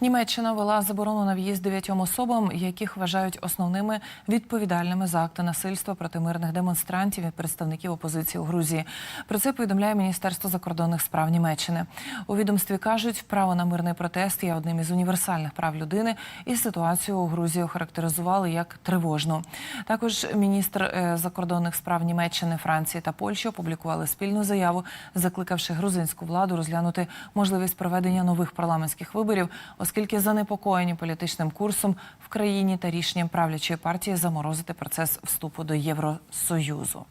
Німеччина вела заборону на в'їзд дев'ятьом особам, яких вважають основними відповідальними за акти насильства проти мирних демонстрантів і представників опозиції у Грузії. Про це повідомляє Міністерство закордонних справ Німеччини. У відомстві кажуть, право на мирний протест є одним із універсальних прав людини, і ситуацію у Грузії охарактеризували як тривожну. Також міністр е, закордонних справ Німеччини, Франції та Польщі опублікували спільну заяву, закликавши грузинську владу розглянути можливість проведення нових парламентських виборів, оскільки занепокоєні політичним курсом в країні та рішенням правлячої партії заморозити процес вступу до Євросоюзу.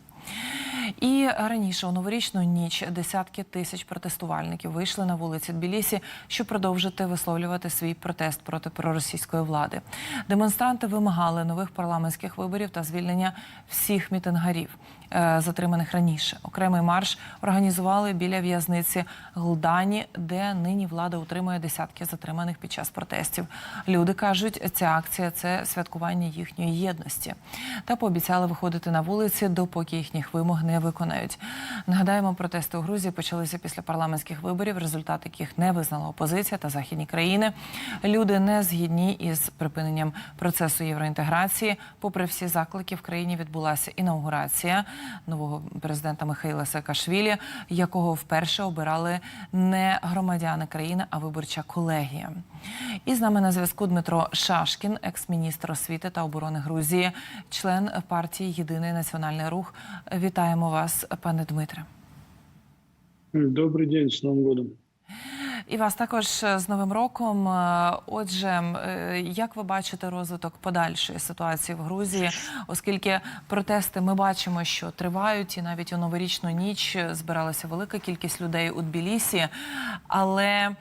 І раніше у новорічну ніч десятки тисяч протестувальників вийшли на вулиці Тбілісі, щоб продовжити висловлювати свій протест проти проросійської влади. Демонстранти вимагали нових парламентських виборів та звільнення всіх мітингарів, е, затриманих раніше. Окремий марш організували біля в'язниці Глдані, де нині влада утримує десятки затриманих під час протестів. Люди кажуть, ця акція це святкування їхньої єдності та пообіцяли виходити на вулиці, допоки їхніх вимог не виконають. Нагадаємо, протести у Грузії почалися після парламентських виборів, результат яких не визнала опозиція та західні країни. Люди не згідні із припиненням процесу євроінтеграції. Попри всі заклики, в країні відбулася інаугурація нового президента Михайла Саакашвілі, якого вперше обирали не громадяни країни, а виборча колегія. І з нами на зв'язку Дмитро Шашкін, екс-міністр освіти та оборони Грузії, член партії Єдиний національний рух. Вітаємо вас, пане Дмитре. Добрый день, с Новым годом. І вас також з Новим роком. Отже, е, як ви бачите розвиток подальшої ситуації в Грузії, оскільки протести ми бачимо, що тривають, і навіть у новорічну ніч збиралася велика кількість людей у Тбілісі, але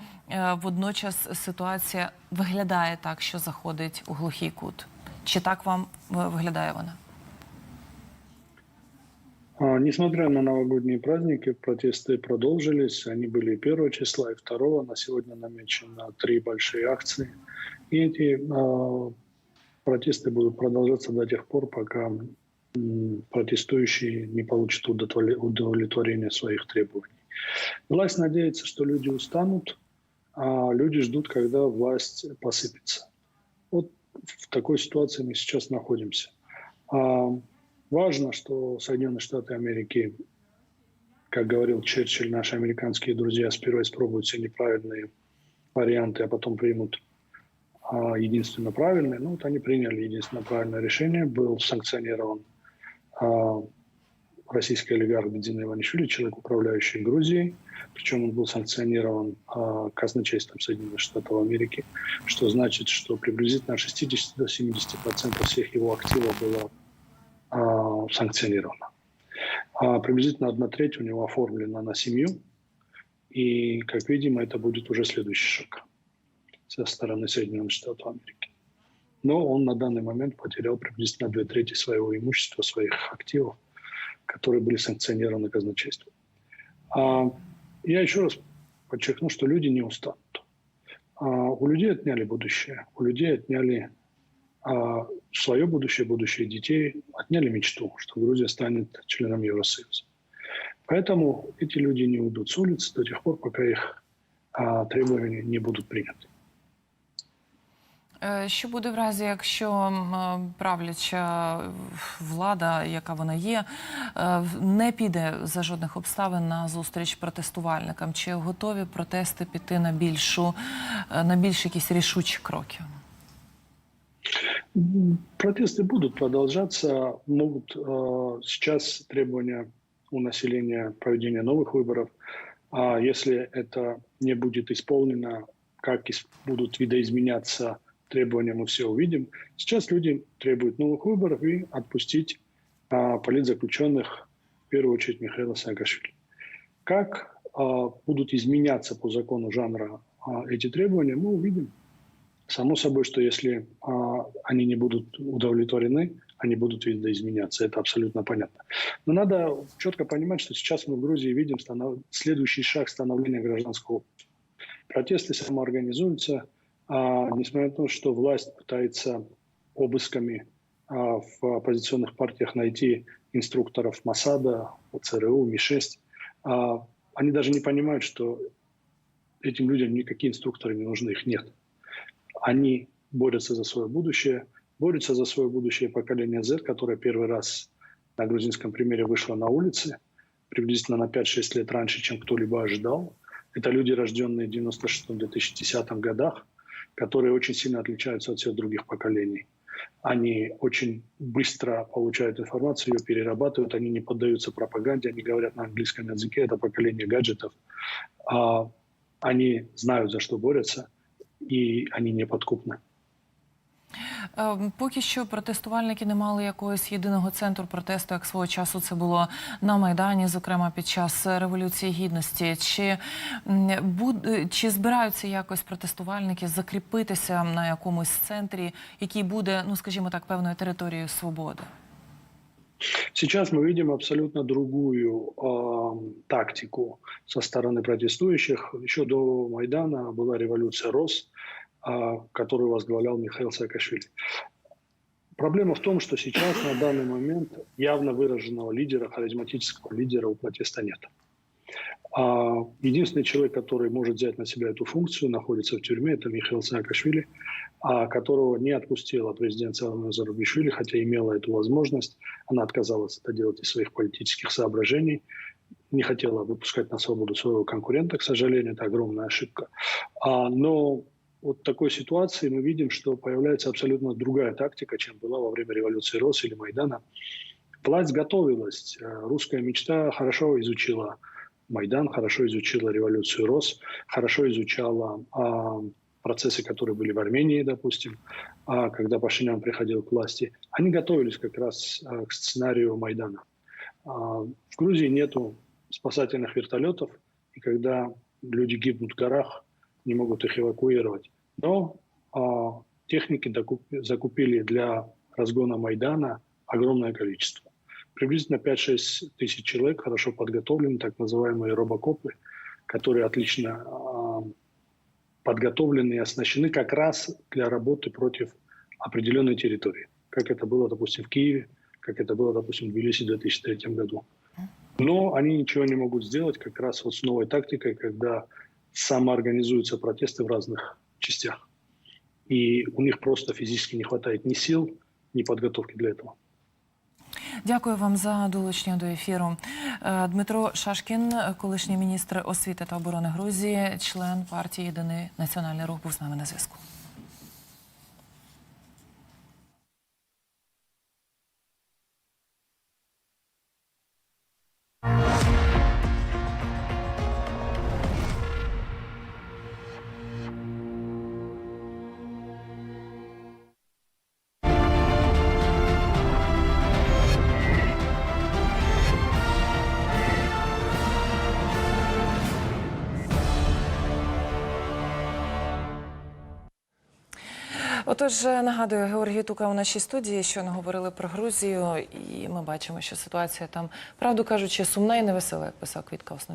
водночас ситуація виглядає так, що заходить у глухий кут. Чи так вам е, виглядає вона? А, Несмотря на новогодние праздники, протесты продолжились. Они были и 1 числа, и 2. На сегодня намечено три большие акции. И эти а, протесты будут продолжаться до тех пор, пока м, протестующие не получат удовлетворе- удовлетворения своих требований. Власть надеется, что люди устанут, а люди ждут, когда власть посыпется. Вот в такой ситуации мы сейчас находимся. А, Важно, что Соединенные Штаты Америки, как говорил Черчилль, наши американские друзья сперва испробуют все неправильные варианты, а потом примут а, единственно правильный. Ну, вот они приняли единственно правильное решение. Был санкционирован а, российский олигарх Бедзин Иванишвили, человек, управляющий Грузией. Причем он был санкционирован а, казначейством Соединенных Штатов Америки, что значит, что приблизительно от 60 до 70 процентов всех его активов было а, санкционировано. А приблизительно одна треть у него оформлена на семью. И, как видим, это будет уже следующий шаг со стороны Соединенных Штатов Америки. Но он на данный момент потерял приблизительно две трети своего имущества, своих активов, которые были санкционированы казначейством. А, я еще раз подчеркну, что люди не устанут. А, у людей отняли будущее, у людей отняли а, свое будущее, будущее детей, отняли мечту, что Грузия станет членом Евросоюза. Поэтому эти люди не уйдут с улиц до тех пор, пока их а, требования не будут приняты. Е, Що буде в разі, якщо м, е, правляча влада, яка вона є, е, в- не піде за жодних обставин на зустріч протестувальникам? Чи готові протести піти на більшу е, на більш якісь рішучі кроки? М, Протесты будут продолжаться. Могут э, сейчас требования у населения проведения новых выборов. А если это не будет исполнено, как ис- будут видоизменяться требования, мы все увидим. Сейчас люди требуют новых выборов и отпустить а, политзаключенных, в первую очередь Михаила Саакашвили. Как а, будут изменяться по закону жанра а, эти требования, мы увидим. Само собой, что если а, они не будут удовлетворены, они будут видоизменяться. Это абсолютно понятно. Но надо четко понимать, что сейчас мы в Грузии видим станов... следующий шаг становления гражданского общества. Протесты самоорганизуются, а, несмотря на то, что власть пытается обысками а, в оппозиционных партиях найти инструкторов МАСАДа, ЦРУ, МИ-6, а, они даже не понимают, что этим людям никакие инструкторы не нужны, их нет. Они борются за свое будущее, борются за свое будущее поколение Z, которое первый раз на грузинском примере вышло на улицы, приблизительно на 5-6 лет раньше, чем кто-либо ожидал. Это люди, рожденные в 96-2010 годах, которые очень сильно отличаются от всех других поколений. Они очень быстро получают информацию, ее перерабатывают, они не поддаются пропаганде, они говорят на английском языке, это поколение гаджетов. А, Они знают, за что борются, и они неподкупны. Е, Поки що протестувальники не мали якогось єдиного центру протесту, як свого часу це було на Майдані, зокрема під час Революції Гідності. Чи, м, буд- чи збираються якось протестувальники закріпитися на якомусь центрі, який буде, ну скажімо так, певною територією свободи? Сейчас мы видим абсолютно другую э, тактику со стороны протестующих. Еще до Майдана была революция РОС, э, которую возглавлял Михаил Саакашвили. Проблема в том, что сейчас на данный момент явно выраженного лидера, харизматического лидера у протеста нет. А единственный человек, который может взять на себя эту функцию, находится в тюрьме, это Михаил Саакашвили, а которого не отпустила президент Зарубишвили, хотя имела эту возможность. Она отказалась это делать из своих политических соображений, не хотела выпускать на свободу своего конкурента, к сожалению, это огромная ошибка. А, но вот в такой ситуации мы видим, что появляется абсолютно другая тактика, чем была во время революции Рос или Майдана. Власть готовилась, э, русская мечта хорошо изучила Майдан, хорошо изучила революцию РОС, хорошо изучала а, процессы, которые были в Армении, допустим, а, когда Пашинян приходил к власти. Они готовились как раз а, к сценарию Майдана. А, в Грузии нету спасательных вертолетов, и когда люди гибнут в горах, не могут их эвакуировать. Но а, техники докуп- закупили для разгона Майдана огромное количество приблизительно 5-6 тысяч человек, хорошо подготовлены, так называемые робокопы, которые отлично э, подготовлены и оснащены как раз для работы против определенной территории, как это было, допустим, в Киеве, как это было, допустим, в Тбилиси в 2003 году. Но они ничего не могут сделать как раз вот с новой тактикой, когда самоорганизуются протесты в разных частях. И у них просто физически не хватает ни сил, ни подготовки для этого. Дякую вам за долучення до ефіру. Е, Дмитро Шашкін, колишній міністр освіти та оборони Грузії, член партії Єдиний національний рух, був з нами на зв'язку. Отож, нагадую, Георгій Тука у нашій студії, що не говорили про Грузію, і ми бачимо, що ситуація там, правду кажучи, сумна і невесела, як писав Квітка основі.